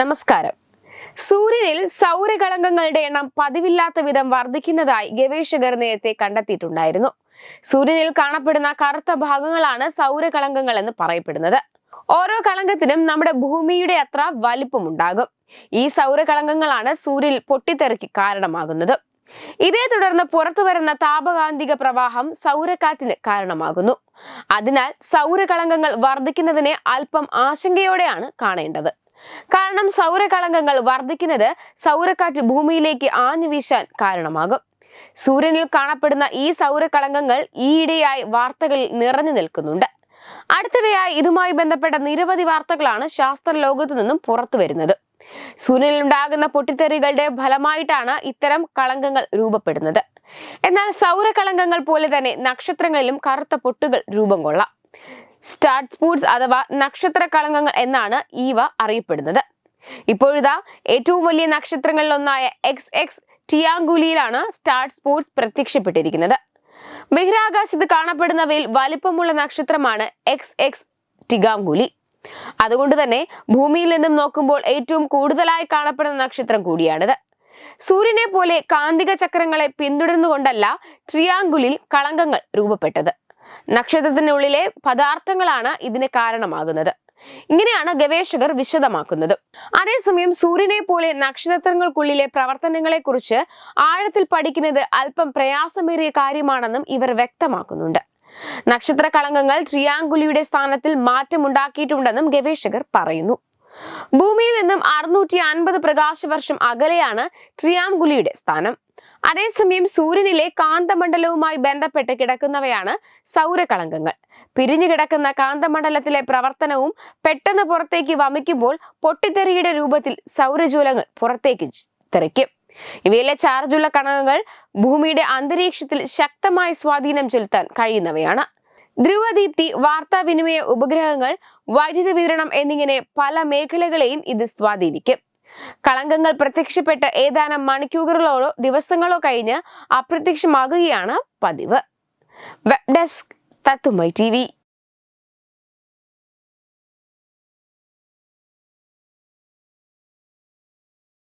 നമസ്കാരം. സൂര്യനിൽ സൗരകളങ്കങ്ങളുടെ എണ്ണം പതിവില്ലാത്ത വിധം വർദ്ധിക്കുന്നതായി ഗവേഷകർ നേരത്തെ കണ്ടെത്തിയിട്ടുണ്ടായിരുന്നു. സൂര്യനിൽ കാണപ്പെടുന്ന കറുത്ത ഭാഗങ്ങളാണ് സൗരകളങ്കങ്ങൾ എന്ന് പറയപ്പെടുന്നത്. ഓരോ കളങ്കത്തിനും നമ്മുടെ ഭൂമിയുടെ അത്ര വലിപ്പമുണ്ടാകും. ഈ സൗരകളങ്കങ്ങളാണ് സൂര്യനിൽ പൊട്ടിത്തെറിക്ക് കാരണമാകുന്നത്. ഇതേ തുടർന്ന് പുറത്തു വരുന്ന താപകാന്തിക പ്രവാഹം സൗരക്കാറ്റിന് കാരണമാകുന്നു. അതിനാൽ സൗരകളങ്കങ്ങൾ വർദ്ധിക്കുന്നതിനെ അല്പം ആശങ്കയോടെയാണ് കാണേണ്ടത്. കാരണം സൗരകളങ്കങ്ങൾ വർദ്ധിക്കുന്നത് സൗരക്കാറ്റ് ഭൂമിയിലേക്ക് ആഞ്ഞു വീശാൻ കാരണമാകും. സൂര്യനിൽ കാണപ്പെടുന്ന ഈ സൗരകളങ്കങ്ങൾ ഈയിടെയായി വാർത്തകളിൽ നിറഞ്ഞു നിൽക്കുന്നുണ്ട്. അടുത്തിടെയായി ഇതുമായി ബന്ധപ്പെട്ട നിരവധി വാർത്തകളാണ് ശാസ്ത്ര ലോകത്തു നിന്നും പുറത്തു വരുന്നത്. സൂര്യനിലുണ്ടാകുന്ന പൊട്ടിത്തെറികളുടെ ഫലമായിട്ടാണ് ഇത്തരം കളങ്കങ്ങൾ രൂപപ്പെടുന്നത്. എന്നാൽ സൗരകളങ്കങ്ങൾ പോലെ തന്നെ നക്ഷത്രങ്ങളിലും കറുത്ത പൊട്ടുകൾ രൂപം കൊള്ളാം. സ്റ്റാർ സ്പൂട്സ് അഥവാ നക്ഷത്ര കളങ്കങ്ങൾ എന്നാണ് ഇവ അറിയപ്പെടുന്നത്. ഇപ്പോഴിതാ ഏറ്റവും വലിയ നക്ഷത്രങ്ങളിലൊന്നായ എക്സ് എക്സ് ടിയാങ്കുലിയിലാണ് സ്റ്റാർ സ്പോർട്സ് പ്രത്യക്ഷപ്പെട്ടിരിക്കുന്നത്. ബഹിരാകാശത്ത് കാണപ്പെടുന്നവയിൽ വലിപ്പമുള്ള നക്ഷത്രമാണ് എക്സ് എക്സ് ടിഗാങ്കുലി അതുകൊണ്ട് തന്നെ ഭൂമിയിൽ നിന്നും നോക്കുമ്പോൾ ഏറ്റവും കൂടുതലായി കാണപ്പെടുന്ന നക്ഷത്രം കൂടിയാണിത്. സൂര്യനെ പോലെ കാന്തിക ചക്രങ്ങളെ പിന്തുടർന്നുകൊണ്ടല്ല ട്രിയാങ്കുലിൽ കളങ്കങ്ങൾ രൂപപ്പെട്ടത്. നക്ഷത്രത്തിനുള്ളിലെ പദാർത്ഥങ്ങളാണ് ഇതിന് കാരണമാകുന്നത്. ഇങ്ങനെയാണ് ഗവേഷകർ വിശദമാക്കുന്നത്. അതേസമയം സൂര്യനെ പോലെ നക്ഷത്രങ്ങൾക്കുള്ളിലെ പ്രവർത്തനങ്ങളെക്കുറിച്ച് ആഴത്തിൽ പഠിക്കുന്നത് അല്പം പ്രയാസമേറിയ കാര്യമാണെന്നും ഇവർ വ്യക്തമാക്കുന്നുണ്ട്. നക്ഷത്ര കളങ്കങ്ങൾ ട്രിയാങ്കുലിയുടെ സ്ഥാനത്തിൽ മാറ്റമുണ്ടാക്കിയിട്ടുണ്ടെന്നും ഗവേഷകർ പറയുന്നു. ഭൂമിയിൽ നിന്നും അറുന്നൂറ്റി അൻപത് പ്രകാശവർഷം അകലെയാണ് ട്രിയാങ്കുലിയുടെ സ്ഥാനം. അതേസമയം സൂര്യനിലെ കാന്തമണ്ഡലവുമായി ബന്ധപ്പെട്ട് കിടക്കുന്നവയാണ് സൗരകളങ്കങ്ങൾ. പിരിഞ്ഞു കിടക്കുന്ന കാന്തമണ്ഡലത്തിലെ പ്രവർത്തനവും പെട്ടെന്ന് പുറത്തേക്ക് വമിക്കുമ്പോൾ പൊട്ടിത്തെറിയുടെ രൂപത്തിൽ സൗരജൂലങ്ങൾ പുറത്തേക്ക് തെറിക്കും. ഇവയിലെ ചാർജുള്ള കണകങ്ങൾ ഭൂമിയുടെ അന്തരീക്ഷത്തിൽ ശക്തമായി സ്വാധീനം ചെലുത്താൻ കഴിയുന്നവയാണ്. ധ്രുവദീപ്തി വാർത്താവിനിമയ ഉപഗ്രഹങ്ങൾ വൈദ്യുതി വിതരണം എന്നിങ്ങനെ പല മേഖലകളെയും ഇത് സ്വാധീനിക്കും. കളങ്കങ്ങൾ പ്രത്യക്ഷപ്പെട്ട് ഏതാനും മണിക്കൂറുകളോ ദിവസങ്ങളോ കഴിഞ്ഞ് അപ്രത്യക്ഷമാകുകയാണ് പതിവ്. വെബ് ഡെസ്ക് തത്തുമൈ ടി